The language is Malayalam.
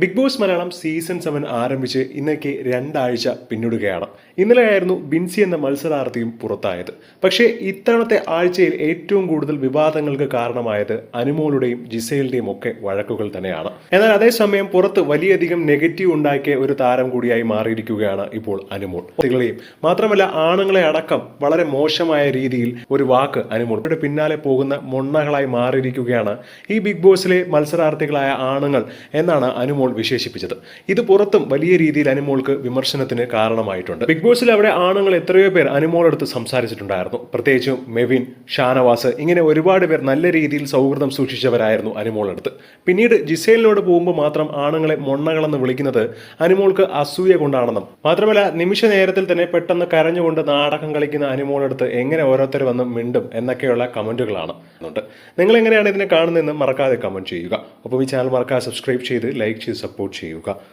Big Boss Malayalam season seven ആരംഭിച്ച് ഇന്നേക്ക് രണ്ടാഴ്ച പിന്നിടുകയാണ്. ഇന്നലെയായിരുന്നു ബിൻസി എന്ന മത്സരാർത്ഥിയും പുറത്തായത്. പക്ഷേ ഇത്തവണത്തെ ആഴ്ചയിൽ ഏറ്റവും കൂടുതൽ വിവാദങ്ങൾക്ക് കാരണമായത് അനുമോളുടെയും ജിസയിലുടെയും ഒക്കെ വഴക്കുകൾ തന്നെയാണ്. എന്നാൽ അതേസമയം പുറത്ത് വലിയധികം നെഗറ്റീവ് ഉണ്ടാക്കിയ ഒരു താരം കൂടിയായി മാറിയിരിക്കുകയാണ് ഇപ്പോൾ അനുമോൾ. കുട്ടികളെയും മാത്രമല്ല ആണുങ്ങളെ അടക്കം വളരെ മോശമായ രീതിയിൽ ഒരു വാക്ക് അനുമോൾ ഇവിടെ പിന്നാലെ പോകുന്ന മൊണ്ണകളായി മാറിയിരിക്കുകയാണ് ഈ ബിഗ് ബോസിലെ മത്സരാർത്ഥികളായ ആണുങ്ങൾ എന്നാണ് അനുമോൾ വിശേഷിപ്പിച്ചത്. ഇത് പുറത്തും വലിയ രീതിയിൽ അനുമോൾക്ക് വിമർശനത്തിന് കാരണമായിട്ടുണ്ട്. ബിഗ് ബോസിൽ അവിടെ ആണുങ്ങൾ എത്രയോ പേർ അനുമോളെടുത്ത് സംസാരിച്ചിട്ടുണ്ടായിരുന്നു. പ്രത്യേകിച്ചും മെവിൻ ഷാനവാസ് ഇങ്ങനെ ഒരുപാട് പേർ നല്ല രീതിയിൽ സൗഹൃദം സൂക്ഷിച്ചവരായിരുന്നു അനുമോളെടുത്ത്. പിന്നീട് ജിസേലിനോട് പോകുമ്പോൾ മാത്രം ആണുങ്ങളെ മൊണ്ണകളെന്ന് വിളിക്കുന്നത് അനുമോൾക്ക് അസൂയ കൊണ്ടാണെന്നും. മാത്രമല്ല നിമിഷ നേരത്തിൽ തന്നെ പെട്ടെന്ന് കരഞ്ഞുകൊണ്ട് നാടകം കളിക്കുന്ന അനുമോളെടുത്ത് എങ്ങനെ ഓരോരുത്തർ വന്ന് മിണ്ടും എന്നൊക്കെയുള്ള കമന്റുകളാണ്. നിങ്ങൾ എങ്ങനെയാണ് ഇതിനെ കാണുന്നതെന്ന് മറക്കാതെ കമന്റ് ചെയ്യുക. അപ്പോൾ ഈ ചാനൽ മറക്കാതെ സബ്സ്ക്രൈബ് ചെയ്ത് ലൈക്ക് ചെയ്ത് സപ്പോർട്ട് ചെയ്യുക.